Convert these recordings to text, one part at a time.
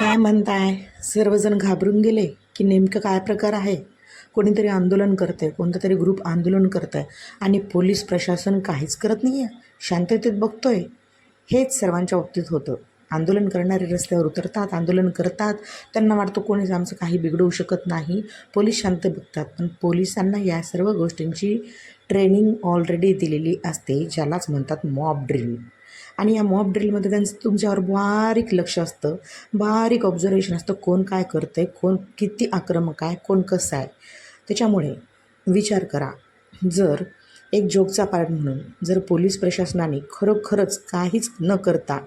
काय म्हणताय? सर्वजण घाबरून गेले की नेमकं काय प्रकार आहे? कोणीतरी आंदोलन करते कोणतं तरी ग्रुप आंदोलन करतं आहे आणि पोलीस प्रशासन काहीच करत नाही आहे शांततेत बघतोय. हेच सर्वांच्या बाबतीत होतं. आंदोलन करणारे रस्त्यावर उतरतात आंदोलन करतात. त्यांना वाटतं कोणीच आमचं काही बिघडवू शकत नाही. पोलीस शांत बघतात. पण पोलिसांना या सर्व गोष्टींची ट्रेनिंग ऑलरेडी दिलेली असते ज्यालाच म्हणतात मॉब ड्रिल आणि या मॉब ड्रिलमध्ये त्यांचं तुमच्यावर बारीक लक्ष असतं. बारीक ऑब्झर्वेशन असतं कोण काय करतं आहे कोण किती आक्रमक आहे कोण कसं आहे. त्याच्यामुळे विचार करा. जर एक जोगचा पार्ट म्हणून जर पोलीस प्रशासनाने खरोखरच काहीच न करता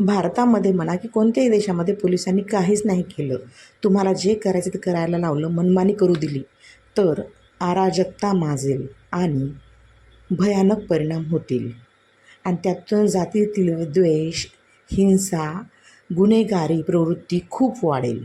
भारतामध्ये म्हणा की कोणत्याही देशामध्ये पोलिसांनी काहीच नाही केलं तुम्हाला जे करायचं ते करायला लावलं मनमानी करू दिली तर अराजकता माजेल आणि भयानक परिणाम होतील. आणि त्यातून जातीतील द्वेष हिंसा गुन्हेगारी प्रवृत्ती खूप वाढेल.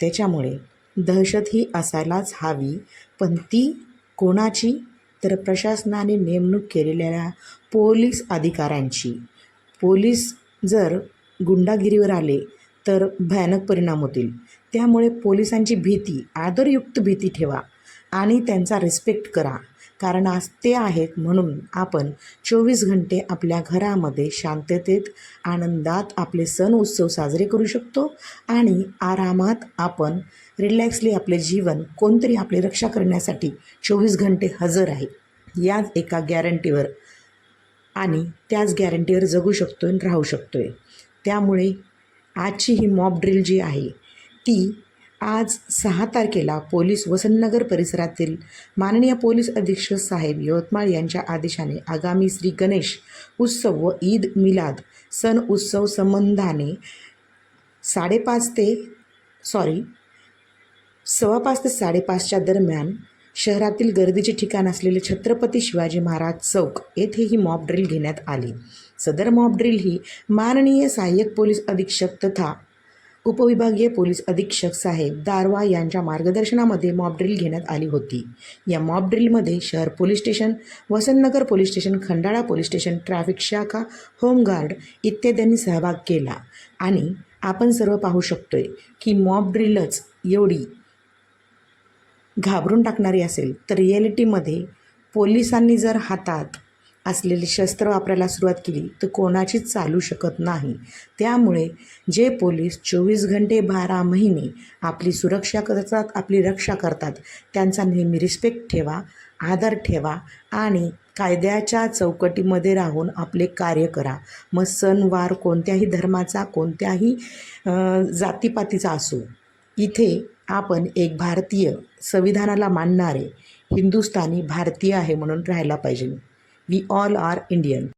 त्याच्यामुळे दहशत ही असायलाच हवी पण ती कोणाची? तर प्रशासनाने नेमणूक केलेल्या पोलीस अधिकाऱ्यांची. पोलीस जर गुंडागिरीवर आले तर भयानक परिणाम होतील. त्यामुळे पोलिसांची भीती आदरयुक्त भीती ठेवा आणि त्यांचा रिस्पेक्ट करा. कारण आज ते आहेत म्हणून आपण चोवीस घंटे आपल्या घरामध्ये शांततेत आनंदात आपले सण उत्सव साजरे करू शकतो आणि आरामात आपण रिलॅक्सली आपले जीवन कोणतरी आपली रक्षा करण्यासाठी चोवीस घंटे हजर आहे. याच एका गॅरंटीवर आणि त्याच गॅरंटीवर जगू शकतो आणि राहू शकतो आहे त्यामुळे आजची ही मॉब ड्रिल जी आहे ती आज सहा तारखेला पोलीस वसंतनगर परिसरातील माननीय पोलीस अधीक्षक साहेब यवतमाळ यांच्या आदेशाने आगामी श्री गणेश उत्सव व ईद मिलाद सण उत्सव संबंधाने साडेपाच ते सॉरी सव्वापाच ते साडेपाचच्या दरम्यान शहरातील गर्दीचे ठिकाण असलेले छत्रपती शिवाजी महाराज चौक येथे ही मॉब ड्रिल घेण्यात आली. सदर मॉब ड्रिल ही माननीय सहाय्यक पोलीस अधीक्षक तथा उपविभागीय पोलीस अधीक्षक साहेब दारवा यांच्या मार्गदर्शनामध्ये मॉबड्रिल घेण्यात आली होती. या मॉबड्रिलमध्ये शहर police station Vasantnagar police station Khandala police station traffic शाखा होमगार्ड इत्यादींनी सहभाग केला. आणि आपण सर्व पाहू शकतोय की मॉबड्रिलच एवढी घाबरून टाकणारी असेल तर रिॲलिटीमध्ये पोलिसांनी जर हातात असलेले शस्त्र वापरायला सुरुवात केली तर कोणाचीच चालू शकत नाही. त्यामुळे जे पोलीस चोवीस घंटे बारा महिने आपली सुरक्षा करतात आपली रक्षा करतात त्यांचा नेहमी रिस्पेक्ट ठेवा आदर ठेवा आणि कायद्याच्या चौकटीमध्ये राहून आपले कार्य करा. मग सणवार कोणत्याही धर्माचा कोणत्याही जातीपातीचा असो इथे आपण एक भारतीय संविधानाला मानणारे हिंदुस्थानी भारतीय आहे म्हणून राहायला पाहिजे. We all are Indian.